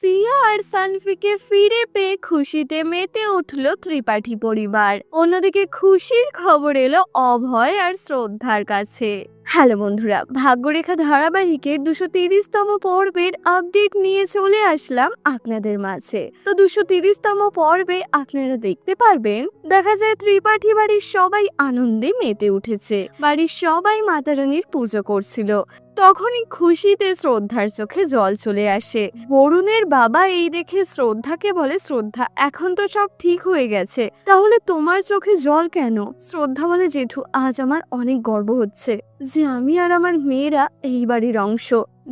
সিয়া আর সানফিকে ফিরে পেয়ে খুশিতে মেতে উঠল ত্রিপাঠী পরিবার। অন্যদিকে খুশির খবর এলো অভয় আর শ্রদ্ধার কাছে। হ্যালো বন্ধুরা, ভাগ্যরেখা ধারাবাহিকের দুশো তিরিশতম পর্বের আপডেট নিয়ে চলে আসলাম আপনাদের মাঝে। তো দুশো তিরিশতম পর্বে আপনারা দেখতে পারবেন, দেখা যায় ত্রিপাঠী বাড়ির সবাই আনন্দে মেতে উঠেছে। বাড়ির সবাই মাতা রানীর পুজো করছিল। তখনই খুশিতে শ্রদ্ধার চোখে জল চলে আসে। বরুণের বাবা এই দেখে শ্রদ্ধাকে বলে, শ্রদ্ধা, এখন তো সব ঠিক হয়ে গেছে। তাহলে তোমার চোখে জল কেন? শ্রদ্ধা বলে, জেঠু, আজ আমার অনেক গর্ব হচ্ছে যে আমি আর আমার মেয়েরা এই বাড়ির অংশ।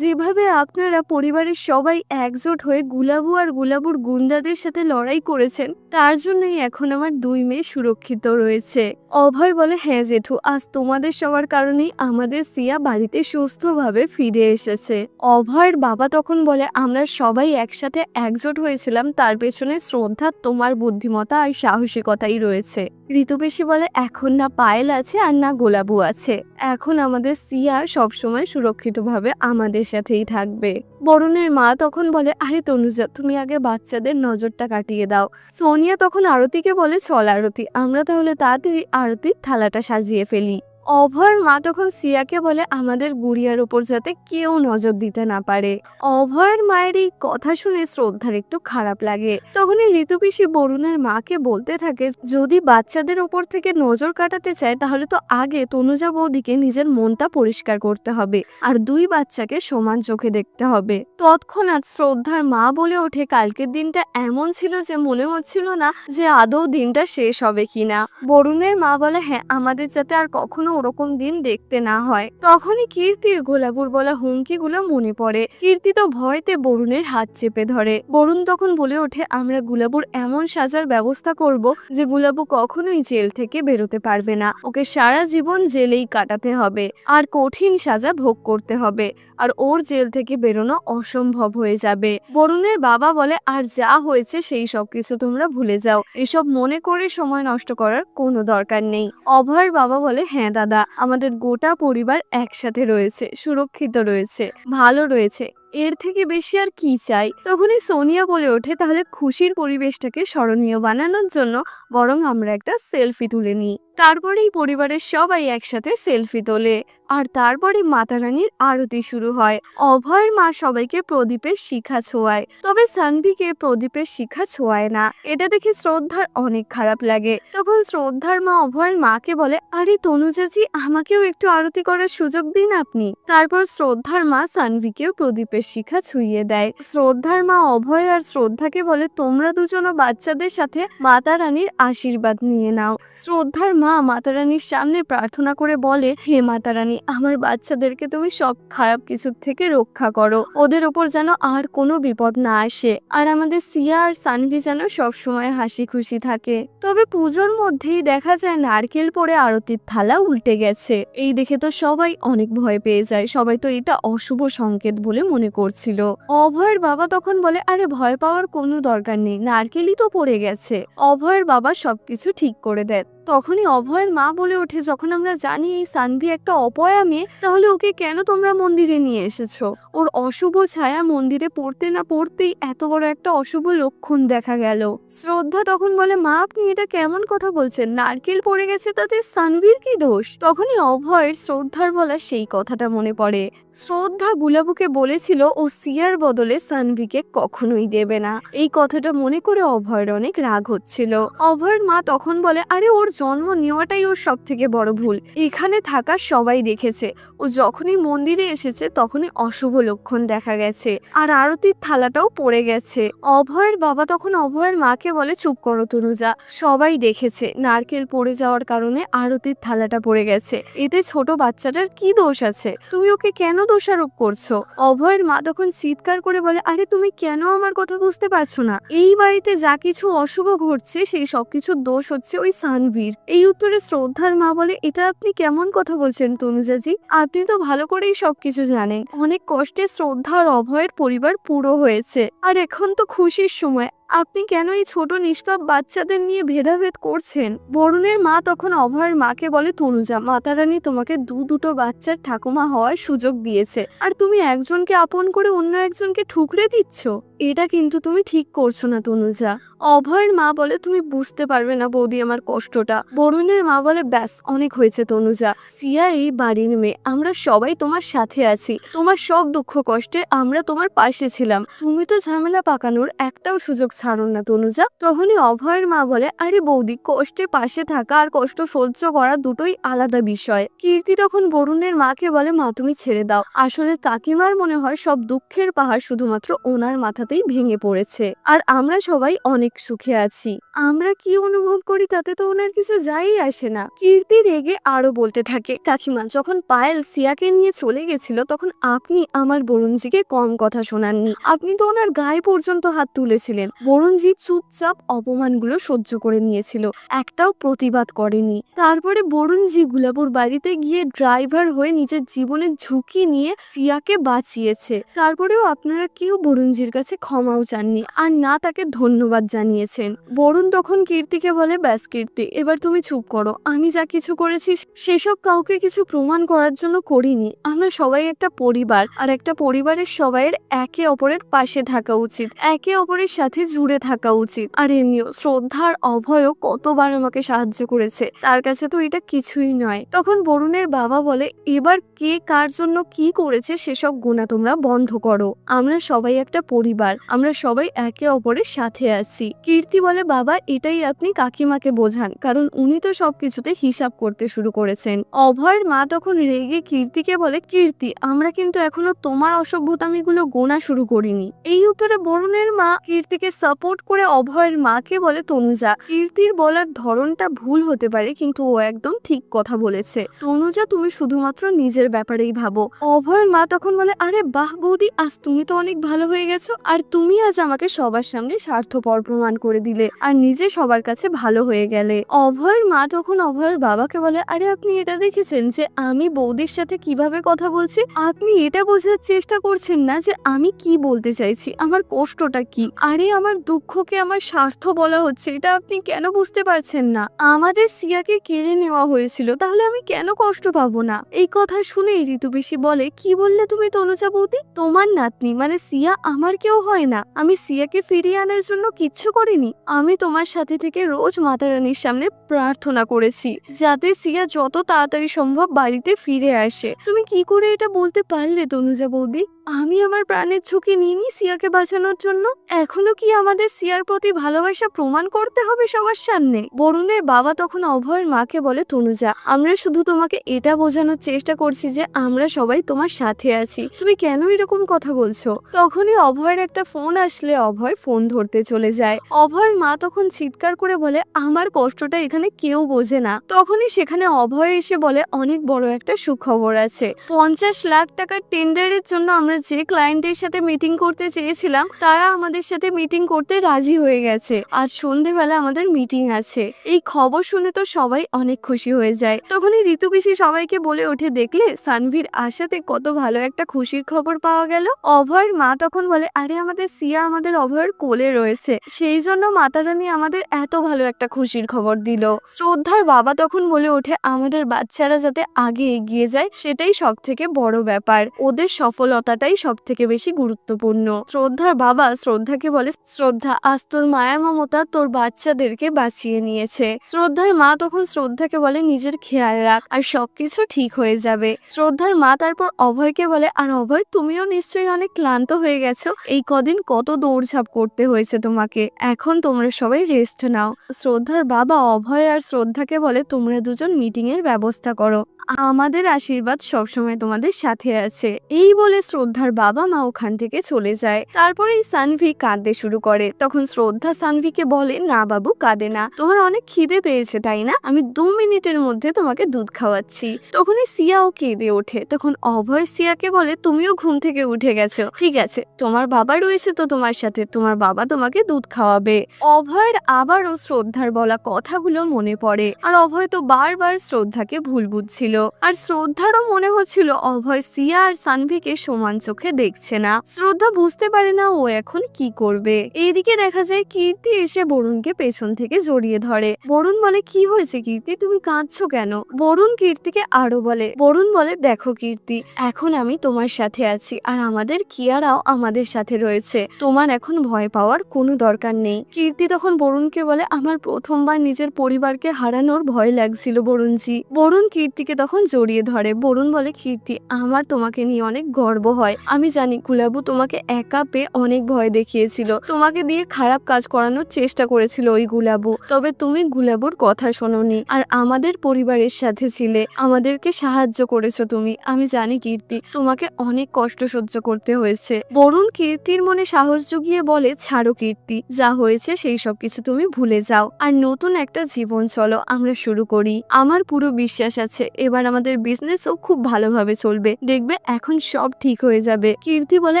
যেভাবে আপনারা পরিবারের সবাই একজোট হয়ে গুলাবু আর গুলাবুর গুন্ডাদের সাথে লড়াই করেছেন, তার জন্যই এখন আমার দুই মেয়ে সুরক্ষিত রয়েছে। অভয় বলে হ্যাঁ জেঠু, আজ তোমাদের সবার কারণেই আমাদের সিয়া বাড়িতে সুস্থভাবে ফিরে এসেছে। অভয়ের বাবা তখন বলে, আমরা সবাই একসাথে একজোট হয়েছিলাম, তার পেছনে শ্রদ্ধা, তোমার বুদ্ধিমতা আর সাহসিকতাই রয়েছে। ঋতুবেশী বলে, এখন না পায়েল আছে আর না গোলাবু আছে। এখন আমাদের সিয়া সবসময় সুরক্ষিতভাবে আমাদের সাথেই থাকবে। বরুণের মা তখন বলে, আরে তনুজা, তুমি আগে বাচ্চাদের নজরটা কাটিয়ে দাও। সোনিয়া তখন আরতিকে বলে, চল আরতি, আমরা তাহলে তাড়াতাড়ি আরতির থালাটা সাজিয়ে ফেলি। অভয়ের মা তখন সিয়াকে বলে, আমাদের গুড়িয়ার ওপর যাতে কেউ নজর দিতে না পারে। অভয়ের মায়ের এই কথা শুনে শ্রদ্ধার একটু খারাপ লাগে। তখনই ঋতুপিসি বরুণের মাকে বলতে থাকে, যদি বাচ্চাদের ওপর থেকে নজর কাটাতে চায়, তাহলে তো আগে তনুজা বৌদিকে নিজের মনটা পরিষ্কার করতে হবে আর দুই বাচ্চাকে সমান চোখে দেখতে হবে। তৎক্ষণাৎ শ্রদ্ধার মা বলে ওঠে, কালকের দিনটা এমন ছিল যে মনে হচ্ছিল না যে আদৌ দিনটা শেষ হবে কিনা। বরুণের মা বলে হ্যাঁ আমাদের যাতে আর কখনো ওরকম দিন দেখতে না হয়। তখনই কীর্তির গোলাপুর বলা হুমকিগুলো মনে পড়ে। কীর্তি তো ভয়তে বরুণের হাত চেপে ধরে। বরুণ তখন বলে ওঠে, আমরা গুলাবুর এমন সাজার ব্যবস্থা করব যে গুলাবু কখনোই জেল থেকে বেরোতে পারবে না। ওকে সারা জীবন জেলেই কাটাতে হবে আর কঠিন সাজা ভোগ করতে হবে আর ওর জেল থেকে বেরোনো অসম্ভব হয়ে যাবে। বরুণের বাবা বলে, আর যা হয়েছে সেই সব কিছু তোমরা ভুলে যাও। এসব মনে করে সময় নষ্ট করার কোনো দরকার নেই। অভয়ের বাবা বলে হ্যাঁ দাদা, আমাদের গোটা পরিবার একসাথে রয়েছে, সুরক্ষিত রয়েছে, ভালো রয়েছে। এর থেকে বেশি আর কি চাই? তখনই সোনিয়া বলে ওঠে, তাহলে খুশির পরিবেশটাকে স্মরণীয় বানানোর জন্য বরং আমরা একটা সেলফি তুলে নিই। তারপরেই পরিবারের সবাই একসাথে সেলফি তোলে। আর তারপরে মাতা রানীর আরতি শুরু হয়। অভয়ের মা সবাইকে প্রদীপের শিখা ছোঁয়ায়। তবে সানভিকে প্রদীপের শিখা ছোঁয়ায় না। এটা দেখে শ্রদ্ধার অনেক খারাপ লাগে। তখন শ্রদ্ধার মা অভয়ের মাকে বলে, আরে, তনুজাজি, আমাকেও একটু আরতি করার সুযোগ দিন আপনি। তারপর শ্রদ্ধার মা সানভিকেও প্রদীপের শিখা ছুঁয়ে দেয়। শ্রদ্ধার মা অভয় আর শ্রদ্ধাকে বলে, তোমরা দুজনও বাচ্চাদের সাথে মাতা রানীর আশীর্বাদ নিয়ে নাও। শ্রদ্ধার মা মাতা রানীর সামনে প্রার্থনা করে বলে, হে মাতা রানী আমার বাচ্চাদেরকে তুমি সব খারাপ কিছুর থেকে রক্ষা করো। ওদের ওপর যেন আর কোনো বিপদ না আসে। আর আমাদের সিয়া আর সানভি যেন সবসময় হাসি খুশি থাকে। তবে পুজোর মধ্যেই দেখা যায় নারকেল পরে আরতির থালা উল্টে গেছে। এই দেখে তো সবাই অনেক ভয় পেয়ে যায়। সবাই তো এটা অশুভ সংকেত বলে মনে করছিল। অভয়ের বাবা তখন বলে, আরে, ভয় পাওয়ার কোনো দরকার নেই। নারকেলই তো পড়ে গেছে। অভয়ের বাবা সবকিছু ঠিক করে দেয় তখনই অভয়ের মা বলে ওঠে, যখন আমরা জানি এই সানভি একটা অপয়া মেয়ে, তাহলে ওকে কেন তোমরা মন্দিরে নিয়ে এসেছ? ওর অশুভ ছায়া মন্দিরে পড়তে না পড়তেই এত বড় একটা অশুভ লক্ষণ দেখা গেল। শ্রদ্ধা তখন বলে, মা, আপনি এটা কেমন কথা বলছেন? নারকেল পড়ে গেছে তাতে সানভির কি দোষ? তখনই অভয়ের শ্রদ্ধার বলা সেই কথাটা মনে পড়ে। শ্রদ্ধা গুলাবুকে বলেছিল ও সিয়ার বদলে সানভিকে কখনোই দেবে না। এই কথাটা মনে করে অভয়ের অনেক রাগ হচ্ছিল। অভয়ের মা তখন বলে, আরে, ওর জন্ম নেওয়াটাই ওর সব থেকে বড় ভুল। এখানে থাকা সবাই দেখেছে। ও যখনই মন্দিরে এসেছে, তখনই অশুভ লক্ষণ দেখা গেছে। আর আরতির থালাটাও পড়ে গেছে। অভয়ের বাবা তখন অভয়ের মাকে বলে, চুপ করো তনুজা, সবাই দেখেছে। নারকেল পড়ে যাওয়ার কারণে আরতির থালাটা পড়ে গেছে। এতে ছোট বাচ্চাটার কি দোষ আছে? তুমি ওকে কেন দোষারোপ করছ। অভয়ের মা তখন চিৎকার করে বলে, আরে, তুমি কেন আমার কথা বুঝতে পারছ না? এই বাড়িতে যা কিছু অশুভ ঘটছে, সেই সবকিছুর দোষ হচ্ছে ওই সানভীর এই উত্তরে শ্রদ্ধার মা বলে, এটা আপনি কেমন কথা বলছেন তনুজাজি? আপনি তো ভালো করেই সবকিছু জানেন। অনেক কষ্টে শ্রদ্ধা আর অভয়ের পরিবার পুরো হয়েছে। আর এখন তো খুশির সময়। আপনি কেন এই ছোট নিষ্পাপ বাচ্চাদের নিয়ে ভেদাভেদ করছেন? বরুণের মা তখন অভয়ের মাকে বলে, তনুজা, মাতারানী তোমাকে দু দুটো বাচ্চার ঠাকুমা হওয়ার সুযোগ দিয়েছে। আর তুমি একজনকে আপন করে অন্য একজনকে ঠুকরে দিচ্ছ? এটা কিন্তু তুমি ঠিক করছ না, তনুজা। অভয়ের মা বলে, তুমি বুঝতে পারবে না বৌদি আমার কষ্টটা। বরুণের মা বলে, ব্যাস, অনেক হয়েছে তনুজা। সিয়া এই বাড়ির মেয়ে। আমরা সবাই তোমার সাথে আছি। তোমার সব দুঃখ কষ্টে আমরা তোমার পাশে ছিলাম। তুমি তো ঝামেলা পাকানোর একটাও সুযোগ ছাড়ো না তনুজা। তখনই অভয়ের মা বলে, আরে বৌদি, কষ্টে পাশে থাকা আর কষ্ট সহ্য করা দুটোই আলাদা বিষয়। কীর্তি তখন বরুণের মাকে বলে, মা, তুমি ছেড়ে দাও। আসলে কাকিমার মনে হয়, সব দুঃখের পাহাড় শুধুমাত্র ওনার মাথাতেই ভেঙে পড়েছে। আর আমরা সবাই অনেক সুখে আছি। আমরা কি অনুভব করি তাতে তো ওনার কিছু যাই আসে না। কীর্তি রেগে আরও বলতে থাকে, কাকিমা, যখন পায়েল সিয়াকে নিয়ে চলে গেছিল, তখন আপনি আমার বরুণজিকে কম কথা শোনাননি। আপনি তো ওনার গায়ে পর্যন্ত হাত তুলেছিলেন। বরুণজি চুপচাপ অপমানগুলো সহ্য করে নিয়েছিল, একটাও প্রতিবাদ করেনি। তারপরে বরুণজি গুলাবুর বাড়িতে গিয়ে ড্রাইভার হয়ে নিজের জীবনের ঝুঁকি নিয়ে সিয়াকে বাঁচিয়েছে। তারপরেও আপনারা কেউ বরুণজির কাছে ক্ষমাও চাননি। আর না তাকে ধন্যবাদ জানিয়েছেন। বরুণ তখন কীর্তিকে বলে, ব্যাস কীর্তি, এবার তুমি চুপ করো। আমি যা কিছু করেছি, সেসব কাউকে কিছু প্রমাণ করার জন্য করিনি। আমরা সবাই একটা পরিবার, আর একটা পরিবারের সবাইয়ের একে অপরের পাশে থাকা উচিত, একে অপরের সাথে জুড়ে থাকা উচিত। আর এমনিও শ্রদ্ধার অভয়ও কতবার আমাকে সাহায্য করেছে, তার কাছে তো এটা কিছুই নয়। তখন বরুণের বাবা বলে, এবার কে কার জন্য কি করেছে, সেসব গুণা তোমরা বন্ধ করো। আমরা সবাই একটা পরিবার, আমরা সবাই একে অপরের সাথে আছি। কীর্তি বলে, বাবা, এটাই আপনি কাকিমাকে বোঝান। কারণ উনি তো সবকিছুতে হিসাব করতে শুরু করেছেন। অভয়ের মা তখন রেগে কীর্তিকে বলে, কীর্তি, আমরা কিন্তু এখনও তোমার অসভ্যতামিগুলো গোনা শুরু করিনি। এই উত্তরে বরুণের মা কীর্তিকে সাপোর্ট করে অভয়ের মাকে বলে, তনুজা, কীর্তির বলার ধরনটা ভুল হতে পারে, কিন্তু ও একদম ঠিক কথা বলেছে। তনুজা, তুমি শুধুমাত্র নিজের ব্যাপারেই ভাবো। অভয়ের মা তখন বলে, আরে বাহ বৌদি, আজ তুমি তো অনেক ভালো হয়ে গেছো, আর তুমি আজ আমাকে সবার সামনে স্বার্থপর প্রমাণ করে দিলে। আর নিজে সবার কাছে ভালো হয়ে গেলে। অভয়ের মা তখন অভয়ের বাবাকে বলে, আরে, আপনি এটা দেখেছেন যে আমি বৌদির সাথে কীভাবে কথা বলছি? আপনি এটা বোঝার চেষ্টা করছেন না যে আমি কি বলতে চাইছি? আমার কষ্টটা কি? আরে, আমার দুঃখকে আমার স্বার্থ বলা হচ্ছে। এটা আপনি কেন বুঝতে পারছেন না? আমাদের সিয়াকে কেড়ে নেওয়া হয়েছিল, তাহলে আমি কেন কষ্ট পাবো না? এই কথা শুনে ঋতু পিসি বলে, কি বললে তুমি তনুজা বৌদি? তোমার নাতনি মানে সিয়া আমার কেউ হয় না। আমি সিয়াকে ফিরিয়ে আনার জন্য কিচ্ছু করিনি। আমি তোমার সাথে থেকে রোজ মাতা রানীর সামনে প্রার্থনা করেছি, যাতে সিয়া যত তাড়াতাড়ি সম্ভব বাড়িতে ফিরে আসে। তুমি কি করে এটা বলতে পারলে, তনুজা বৌদি? আমি আমার প্রাণের ঝুঁকি নিইনি সিয়াকে বাঁচানোর জন্য। এখনও কি আমাদের সিয়ার প্রতি ভালোবাসা প্রমাণ করতে হবে সবার সামনে? বরুণের বাবা তখন অভয়ের মাকে বলে, তনুজা, আমরা শুধু তোমাকে এটা বোঝানোর চেষ্টা করছি যে আমরা সবাই তোমার সাথে আছি। তুমি কেন এরকম কথা বলছো? তখনই অভয়ের একটা ফোন আসলে, অভয় ফোন ধরতে চলে যায়। অভয়ের মা তখন চিৎকার করে বলে, আমার কষ্টটা এখানে কেউ বোঝে না। তখনই সেখানে অভয় এসে বলে, অনেক বড় একটা সুখবর আছে। পঞ্চাশ লাখ টাকার টেন্ডারের জন্য আমরা যে ক্লায়েন্টের সাথে মিটিং করতে চেয়েছিলাম, তারা আমাদের সাথে মিটিং করতে রাজি হয়ে গেছে। আজ সন্ধেবেলা আমাদের মিটিং আছে। এই খবর শুনে তো সবাই অনেক খুশি হয়ে যায়। তখনই ঋতু পিসি সবাইকে বলে ওঠে, দেখলে সানভীর আশাতে কত ভালো একটা খুশির খবর পাওয়া গেল? অভয়ের মা তখন বলে, আরে আমাদের সিয়া আমাদের অভয়ের কোলে রয়েছে। সেই জন্য মাতারানী আমাদের এত ভালো একটা খুশির খবর দিল। শ্রদ্ধার বাবা তখন বলে ওঠে, আমাদের বাচ্চারা যাতে আগে এগিয়ে যায়, সেটাই সব থেকে বড় ব্যাপার। ওদের সফলতাটাই সব থেকে বেশি গুরুত্বপূর্ণ। শ্রদ্ধার বাবা শ্রদ্ধাকে বলে, শ্রদ্ধা, আজ তোর মায়া মমতা তোর বাচ্চাদেরকে বাঁচিয়ে নিয়েছে। শ্রদ্ধার মা তখন শ্রদ্ধাকে বলে, নিজের খেয়াল রাখ আর সবকিছু ঠিক হয়ে যাবে। শ্রদ্ধার মা তারপর অভয়কে বলে, আর অভয়, তুমিও নিশ্চয়ই অনেক ক্লান্ত হয়ে গেছো। এই কদিন কত দৌড়ঝাঁপ করতে হয়েছে তোমাকে। এখন তোমরা সবাই রেস্ট নাও। শ্রদ্ধার বাবা অভয় আর শ্রদ্ধাকে বলে তোমরা দুজন মিটিং এর ব্যবস্থা করো। আমাদের আশীর্বাদ সবসময় তোমাদের সাথে আছে। এই বলে শ্রদ্ধার বাবা মা ওখান থেকে চলে যায়। তারপরে সানভি কাঁদতে শুরু করে। তখন শ্রদ্ধা সানভিকে বলে, না বাবু, কাঁদে না। তোমার অনেক খিদে পেয়েছে, তাই না? আমি দু মিনিটের মধ্যে তোমাকে দুধ খাওয়াচ্ছি। তখনই সিয়াও কেঁদে ওঠে। তখন অভয় সিয়াকে বলে, তুমিও ঘুম থেকে উঠে গেছো। ঠিক আছে, তোমার বাবা রয়েছে তো তোমার সাথে। তোমার বাবা তোমাকে দুধ খাওয়া খাওয়াবে। অভয়ের আবারও শ্রদ্ধার বলা কথাগুলো মনে পড়ে। আর অভয় তো বারবার শ্রদ্ধাকে ভুল বুঝছিল। আর শ্রদ্ধারও মনে হচ্ছিল অভয় সিয়া আর সানভিকে সমান চোখে দেখছে না। শ্রদ্ধা বুঝতে পারে না ও এখন কি করবে। এইদিকে দেখা যায় কীর্তি এসে বরুণকে পেছন থেকে জড়িয়ে ধরে। বরুণ বলে, কি হয়েছে কীর্তি? তুমি কাঁদছো কেন? বরুণ কীর্তিকে আরও বলে, বরুণ বলে, দেখো কীর্তি, এখন আমি তোমার সাথে আছি। আর আমাদের কিয়ারাও আমাদের সাথে রয়েছে। তোমার এখন ভয় পাওয়ার কোনো দরকার নেই। কীর্তি তখন বরুণকে বলে, আমার প্রথমবার নিজের পরিবারকে হারানোর ভয় লাগছিল বরুণজি। বরুণ কীর্তিকে তখন জড়িয়ে ধরে। বরুণ বলে, কীর্তি, আমার তোমাকে নিয়ে অনেক গর্ব হয়। আমি জানি গুলাবু তোমাকে একা পেয়ে অনেক ভয় দেখিয়েছিল। তোমাকে দিয়ে খারাপ কাজ করানোর চেষ্টা করেছিল ওই গুলাবু। তবে তুমি গুলাবুর কথা শোনোনি আর আমাদের পরিবারের সাথে ছিলে। আমাদেরকে সাহায্য করেছ তুমি। আমি জানি কীর্তি, তোমাকে অনেক কষ্ট সহ্য করতে হয়েছে। বরুণ কীর্তির মনে সাহস জুগিয়ে বলে, ছাড়ো কীর্তি। যা হয়েছে সেই সব কিছু তুমি ভুলে যাও। আর নতুন একটা জীবন চলো, আমরা শুরু করি। আমার পুরো বিশ্বাস আছে, এবার আমাদের বিজনেসও খুব ভালোভাবে চলবে। দেখবে এখন সব ঠিক হয়ে যাবে। কীর্তি বলে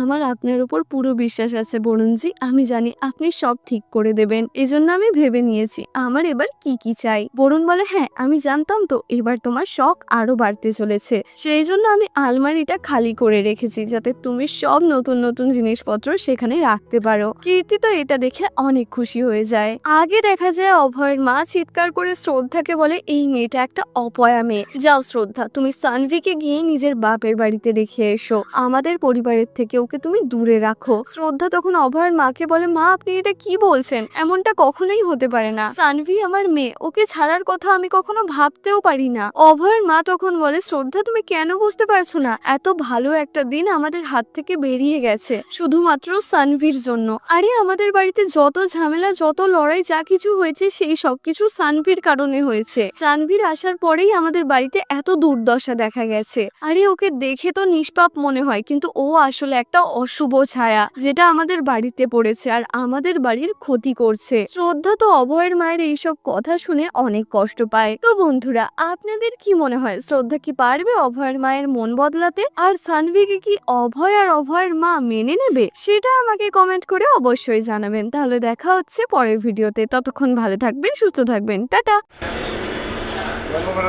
আমার আপনার উপর পুরো বিশ্বাস আছে বরুণজি। আমি জানি আপনি সব ঠিক করে দেবেন। এজন্য আমি ভেবে নিয়েছি, আমার এবার কি কি চাই? বরুণ বলে হ্যাঁ আমি জানতাম তো, এবার তোমার শখ আরও বাড়তে চলেছে। সেই জন্য আমি আলমারিটা খালি করে রেখেছি, যাতে তুমি সব নতুন নতুন জিনিসপত্র সেখানে রাখতে পারো। কীর্তি তো এটা অনেক খুশি হয়ে যায়। আগে দেখা যায় অভয়ের মা চিৎকার করে শ্রদ্ধাকে বলে, এই মেয়েটা একটা অপয়া মেয়ে। যাও শ্রদ্ধা, তুমি সানভিকে গিয়ে নিজের বাপের বাড়িতে রেখে এসো। আমাদের পরিবারের থেকে ওকে তুমি দূরে রাখো। শ্রদ্ধা তখন অভয়ের মাকে বলে, মা, আপনি এটা কি বলছেন? এমনটা কখনোই হতে পারে না। সানভি আমার মেয়ে, ওকে ছাড়ার কথা আমি কখনো ভাবতেও পারি না। অভয়ের মা তখন বলে, শ্রদ্ধা, তুমি কেন বুঝতে পারছ না? এত ভালো একটা দিন আমাদের হাত থেকে বেরিয়ে গেছে, শুধুমাত্র সানভির জন্য। আরে, আমাদের বাড়িতে যত ঝামেলা, যত লড়াই, যা কিছু হয়েছে, সেই সব কিছু সানভির কারণে হয়েছে। সানভির আসার পরেই আমাদের বাড়িতে এত দুর্দশা দেখা গেছে। আরে, ওকে দেখে তো নিষ্পাপ মনে হয়, কিন্তু ও আসলে একটা অশুভ ছায়া, যেটা আমাদের বাড়িতে পড়েছে আর আমাদের বাড়ির ক্ষতি করছে। শ্রদ্ধা তো অভয়ের মায়ের এইসব কথা শুনে অনেক কষ্ট পায়। তো বন্ধুরা, আপনাদের কি মনে হয়, শ্রদ্ধা কি পারবে অভয়ের মায়ের মন বদলাতে? আর সানভিকে কি অভয় আর অভয়ের মা মেনে নেবে? সেটা আমাকে কমেন্ট করে অবশ্যই জানাবেন। তাহলে দেখা হচ্ছে পরের ভিডিওতে। ততক্ষণ ভালো থাকবেন সুস্থ থাকবেন। টাটা। বন্ধ করে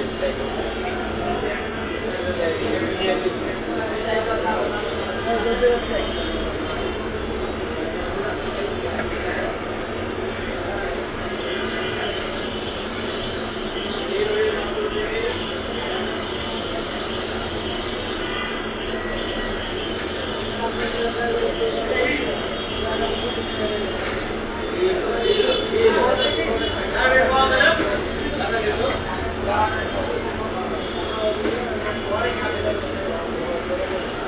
দিতে পারে। এগুলো